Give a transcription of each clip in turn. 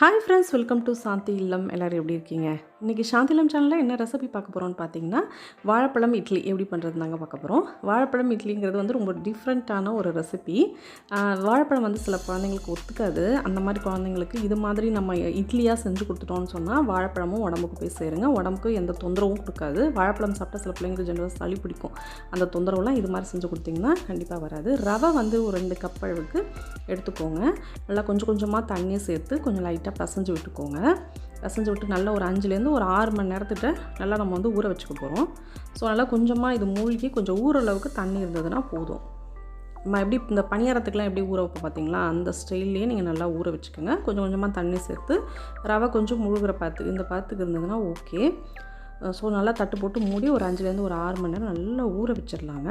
Hi friends welcome to Shanti இல்லம் எல்லோரும் எப்படி இருக்கீங்க? இன்றைக்கி சாந்தி இல்லம் சேனலில் என்ன ரெசிபி பார்க்க போகிறோம்னு பார்த்தீங்கன்னா வாழைப்பழம் இட்லி. எப்படி பண்ணுறது தாங்க பார்க்க போகிறோம் வாழைப்பழம் இட்லிங்கிறது வந்து ரொம்ப டிஃப்ரெண்ட்டான ஒரு ரெசிபி வாழைப்பழம் வந்து சில குழந்தைங்களுக்கு ஒத்துக்காது. அந்த மாதிரி குழந்தைங்களுக்கு இது மாதிரி நம்ம இட்லியாக செஞ்சு கொடுத்துட்டோம்னு சொன்னால் வாழைப்பழமும் உடம்புக்கு போய் சேருங்க. உடம்புக்கு எந்த தொந்தரவும் கொடுக்காது. வாழைப்பழம் சாப்பிட்டா சில பிள்ளைங்களுக்கு ஜெனரல் சளி பிடிக்கும். அந்த தொந்தரவுலாம் இது மாதிரி செஞ்சு கொடுத்தீங்கன்னா கண்டிப்பாக வராது. ரவை வந்து ஒரு ரெண்டு கப் அளவுக்கு எடுத்துக்கோங்க. நல்லா கொஞ்சம் கொஞ்சமாக தண்ணியை சேர்த்து கொஞ்சம் லைட்டாக பசஞ்சு விட்டுக்கோங்க. பசைஞ்சு விட்டு நல்லா ஒரு அஞ்சுலேருந்து ஒரு ஆறு மணி நேரத்துக்கிட்ட நல்லா நம்ம வந்து ஊற வச்சுக்க போகிறோம். ஸோ நல்லா கொஞ்சமாக இது மூழ்கி கொஞ்சம் ஊரளவுக்கு தண்ணி இருந்ததுன்னா போதும். நம்ம எப்படி இந்த பணியாரத்துக்குலாம் எப்படி ஊற வைப்போம் பார்த்தீங்களா? அந்த ஸ்டைல்லையே நீங்கள் நல்லா ஊற வச்சுக்கோங்க. கொஞ்சம் கொஞ்சமாக தண்ணி சேர்த்து ரவை கொஞ்சம் முழுகிற பார்த்து இந்த பார்த்துக்கு இருந்ததுன்னா ஓகே. ஸோ நல்லா தட்டு போட்டு மூடி ஒரு அஞ்சுலேருந்து ஒரு ஆறு மணி நேரம் நல்லா ஊற வச்சிடலாங்க.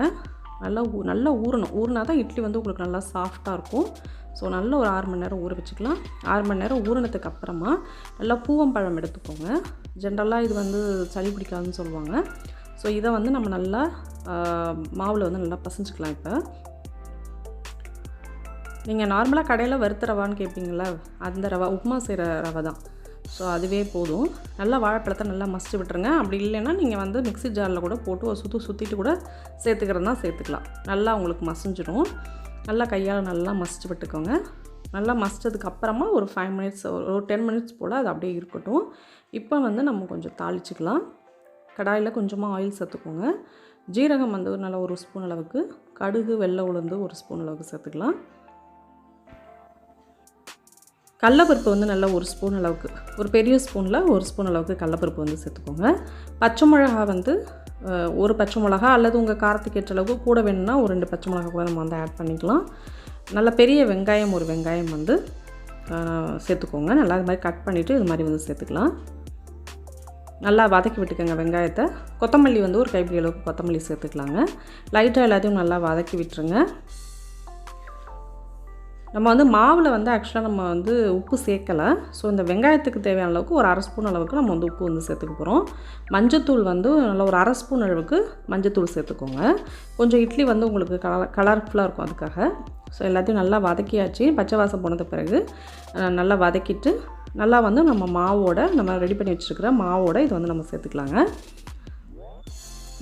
நல்லா ஊ நல்லா ஊறணும். ஊறினா தான் இட்லி வந்து உங்களுக்கு நல்லா சாஃப்டாக இருக்கும். ஸோ நல்ல ஒரு ஆறு மணி நேரம் ஊற வச்சுக்கலாம். ஆறு மணி நேரம் ஊறினதுக்கு அப்புறமா நல்லா பூவம்பழம் எடுத்துக்கோங்க. ஜென்ரலாக இது வந்து சளி பிடிக்காதுன்னு சொல்லுவாங்க. ஸோ இதை வந்து நம்ம நல்லா மாவில் வந்து நல்லா பசைஞ்சிக்கலாம் இப்போ. நீங்கள் நார்மலாக கடையில் வறுத்த ரவான்னு கேட்பீங்களா அந்த ரவா உப்புமா செய்கிற ரவை தான். ஸோ அதுவே போதும். நல்லா வாழைப்பழத்தை நல்லா மசிச்சு விட்டுருங்க. அப்படி இல்லைன்னா நீங்கள் வந்து மிக்ஸி ஜாரில் கூட போட்டு ஒரு சுற்று சுற்றிட்டு கூட சேர்த்துக்கிறதா சேர்த்துக்கலாம். நல்லா உங்களுக்கு மசிஞ்சிடும் நல்லா கையால் நல்லா மசிச்சு விட்டுக்கோங்க. நல்லா மசித்ததுக்கு அப்புறமா ஒரு ஃபைவ் மினிட்ஸ் ஒரு டென் மினிட்ஸ் போல் அது அப்படியே இருக்கட்டும். இப்போ வந்து நம்ம கொஞ்சம் தாளிச்சிக்கலாம். கடாயில் கொஞ்சமாக ஆயில் சேர்த்துக்கோங்க. ஜீரகம் வந்து நல்லா ஒரு ஸ்பூன் அளவுக்கு. கடுகு வெள்ளை உளுந்து ஒரு ஸ்பூன் அளவுக்கு சேர்த்துக்கலாம். கடலப்பருப்பு வந்து நல்லா ஒரு ஸ்பூன் அளவுக்கு ஒரு பெரிய ஸ்பூனில் ஒரு ஸ்பூன் அளவுக்கு கடலப்பருப்பு வந்து சேர்த்துக்கோங்க. பச்சை மிளகா வந்து ஒரு பச்சை மிளகா அல்லது உங்கள் காரத்துக்கு ஏற்ற அளவுக்கு கூட வேணும்னா ஒரு ரெண்டு பச்சை மிளகா கூட நம்ம வந்து ஆட் பண்ணிக்கலாம். நல்ல பெரிய வெங்காயம் ஒரு வெங்காயம் வந்து சேர்த்துக்கோங்க. நல்லா இது மாதிரி கட் பண்ணிவிட்டு இது மாதிரி வந்து சேர்த்துக்கலாம். நல்லா வதக்கி விட்டுக்கோங்க வெங்காயத்தை. கொத்தமல்லி வந்து ஒரு கைப்பிடி அளவுக்கு கொத்தமல்லி சேர்த்துக்கலாங்க. லைட்டாக எல்லாத்தையும் நல்லா வதக்கி விட்டுருங்க. நம்ம வந்து மாவில் வந்து ஆக்சுவலாக நம்ம வந்து உப்பு சேர்க்கலை. ஸோ இந்த வெங்காயத்துக்கு தேவையான அளவுக்கு ஒரு அரை ஸ்பூன் அளவுக்கு நம்ம வந்து உப்பு வந்து சேர்த்துக்க போகிறோம் மஞ்சத்தூள் வந்து நல்லா ஒரு அரை ஸ்பூன் அளவுக்கு மஞ்சத்தூள் சேர்த்துக்கோங்க. கொஞ்சம் இட்லி வந்து உங்களுக்கு கலர் கலர்ஃபுல்லாக இருக்கும் அதுக்காக. ஸோ எல்லாத்தையும் நல்லா வதக்கியாச்சு. பச்சை வாசம் போனது பிறகு நல்லா வதக்கிட்டு நல்லா வந்து நம்ம மாவோட நம்ம ரெடி பண்ணி வச்சுருக்கிற மாவோட இது வந்து நம்ம சேர்த்துக்கலாங்க.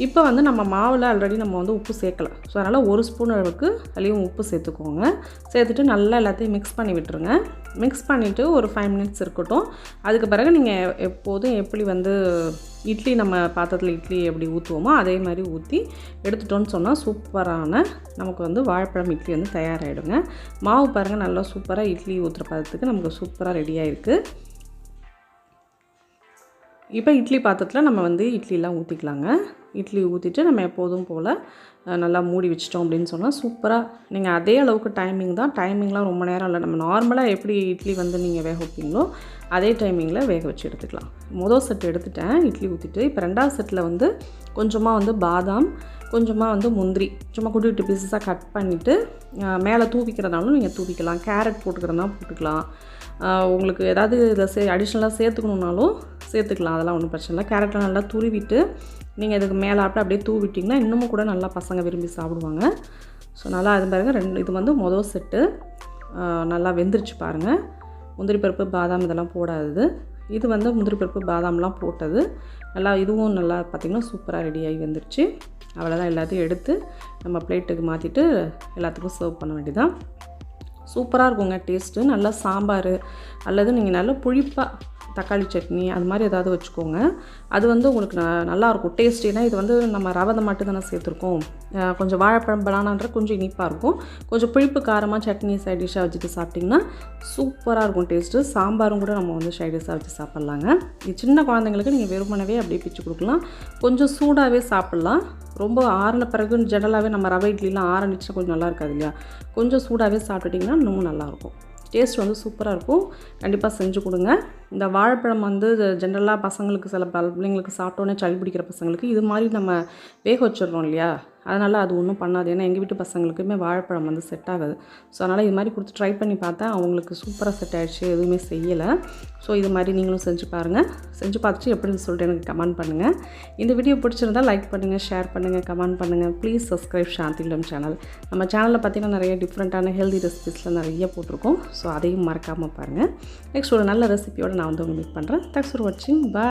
இப்போ வந்து நம்ம மாவில் ஆல்ரெடி நம்ம வந்து உப்பு சேர்க்கலை. ஸோ அதனால் ஒரு ஸ்பூன் அளவுக்கு அதுலேயும் உப்பு சேர்த்துக்கோங்க. சேர்த்துட்டு நல்லா எல்லாத்தையும் மிக்ஸ் பண்ணி விட்டுருங்க. மிக்ஸ் பண்ணிவிட்டு ஒரு ஃபைவ் மினிட்ஸ் இருக்கட்டும். அதுக்கு பிறகு நீங்கள் எப்போதும் எப்படி வந்து இட்லி நம்ம பாத்திரத்தில் இட்லி எப்படி ஊற்றுவோமோ அதே மாதிரி ஊற்றி எடுத்துட்டோன்னு சொன்னால் சூப்பரான நமக்கு வந்து வாழைப்பழம் இட்லி வந்து தயாராகிடுங்க மாவு பாருங்கள் நல்லா சூப்பராக இட்லி ஊற்றுற பதத்துக்கு நமக்கு சூப்பராக ரெடியாக இருக்குது இப்போ இட்லி பாத்திரத்தில் நம்ம வந்து இட்லிலாம் ஊற்றிக்கலாங்க இட்லி ஊற்றிட்டு நம்ம எப்போதும் போல் நல்லா மூடி வச்சிட்டோம் அப்படின்னு சொன்னால் சூப்பராக நீங்கள் அதே அளவுக்கு டைமிங் தான். டைமிங்லாம் ரொம்ப நேரம் இல்லை. நம்ம நார்மலாக எப்படி இட்லி வந்து நீங்கள் வேக வைப்பீங்களோ அதே டைமிங்கில் வேக வச்சு எடுத்துக்கலாம். மொதல் செட் எடுத்துட்டேன். இட்லி ஊற்றிட்டு இப்போ ரெண்டாவது செட்டில் வந்து கொஞ்சமாக வந்து பாதாம் கொஞ்சமாக வந்து முந்திரி சும்மா குட்டி குட்டி பீசஸாக கட் பண்ணிவிட்டு மேலே தூவிக்கிறதாலும் நீங்கள் தூவிக்கலாம். கேரட் போட்டுக்கிறதுனா போட்டுக்கலாம். உங்களுக்கு ஏதாவது இதை சே அடிஷ்னலாக சேர்த்துக்கணுன்னாலும் சேர்த்துக்கலாம் அதெல்லாம் ஒன்றும் பிரச்சனை இல்லை. கேரட்லாம் நல்லா துருவிட்டு நீங்கள் இதுக்கு மேலே அப்படி அப்படியே தூவிட்டிங்கன்னா இன்னமும் கூட நல்லா பசங்க விரும்பி சாப்பிடுவாங்க. ஸோ நல்லா அது பாருங்கள் ரெண்டு இது வந்து மொதல் செட்டு. நல்லா வெந்துருச்சு பாருங்கள் முந்திரி பருப்பு பாதாம் இதெல்லாம் போடாதது. இது வந்து முந்திரி பருப்பு பாதாம்லாம் போட்டது. நல்லா இதுவும் நல்லா பார்த்திங்கன்னா சூப்பராக ரெடியாகி வந்துருச்சு. அவ்வளோதான் எல்லாத்தையும் எடுத்து நம்ம பிளேட்டுக்கு மாற்றிட்டு எல்லாத்துக்கும் சர்வ் பண்ண வேண்டியதான் சூப்பராக இருக்குங்க டேஸ்ட்டு நல்லா சாம்பார் அல்லது நீங்கள் நல்லா புளிப்பாக தக்காளி சட்னி அது மாதிரி ஏதாவது வச்சுக்கோங்க. அது வந்து உங்களுக்கு ந நல்லாயிருக்கும். டேஸ்டினா இது வந்து நம்ம ரவதை மட்டும் தானே சேர்த்துருக்கோம். கொஞ்சம் வாழைப்பழம் பனானான்ற கொஞ்சம் இனிப்பாக இருக்கும். கொஞ்சம் புளிப்பு காரமாக சட்னி சைட் டிஷ்ஷாக வச்சுட்டு சாப்பிட்டிங்கன்னா சூப்பராக இருக்கும் டேஸ்ட்டு. சாம்பாரும் கூட நம்ம வந்து சைட் டிஷ்ஷாக வச்சு சாப்பிட்லாங்க. இது சின்ன குழந்தைங்களுக்கு நீங்கள் வெறுமனவே அப்படியே பிச்சு கொடுக்கலாம். கொஞ்சம் சூடாகவே சாப்பிட்லாம். ரொம்ப ஆறின பிறகு ஜெனரலாகவே நம்ம ரவை இட்லிலாம் ஆரம்பிச்சுன்னா கொஞ்சம் நல்லா இருக்காது இல்லையா? கொஞ்சம் சூடாகவே சாப்பிட்டுட்டிங்கன்னா இன்னமும் நல்லாயிருக்கும் டேஸ்ட் வந்து சூப்பராக இருக்கும். கண்டிப்பாக செஞ்சு கொடுங்க. இந்த வாழைப்பழம் வந்து ஜென்ரலாக பசங்களுக்கு சில பிள்ளைங்களுக்கு சாப்பிட்டோன்னே சளி பிடிக்கிற பசங்களுக்கு இது மாதிரி நம்ம வேக வச்சிடுறோம் இல்லையா? அதனால் அது ஒன்றும் பண்ணாது. ஏன்னா எங்கள் வீட்டு பசங்களுக்குமே வாழைப்பழம் வந்து செட் ஆகாது. ஸோ அதனால் இது மாதிரி கொடுத்து ட்ரை பண்ணி பார்த்தேன் அவங்களுக்கு சூப்பராக செட் ஆகிடுச்சு எதுவுமே செய்யலை. ஸோ இது மாதிரி நீங்களும் செஞ்சு பாருங்கள் செஞ்சு பார்த்துட்டு எப்படின்னு சொல்லிட்டு எனக்கு கமெண்ட் பண்ணுங்கள் இந்த வீடியோ பிடிச்சிருந்தா லைக் பண்ணுங்கள் ஷேர் பண்ணுங்கள் கமெண்ட் பண்ணுங்கள் ப்ளீஸ் சப்ஸ்கிரைப் சாந்திலம் சேனல் நம்ம சேனலில் பார்த்தீங்கன்னா நிறைய டிஃப்ரெண்ட்டான ஹெல்தி ரெசிபிஸ்லாம் நிறைய போட்டிருக்கோம். ஸோ அதையும் மறக்காமல் பாருங்கள் நெக்ஸ்ட் ஒரு நல்ல ரெசிபியோடு நான் வந்து உங்களுக்கு மீட் பண்ணுறேன் தேங்க்ஸ் ஃபார் வாட்சிங் பாய்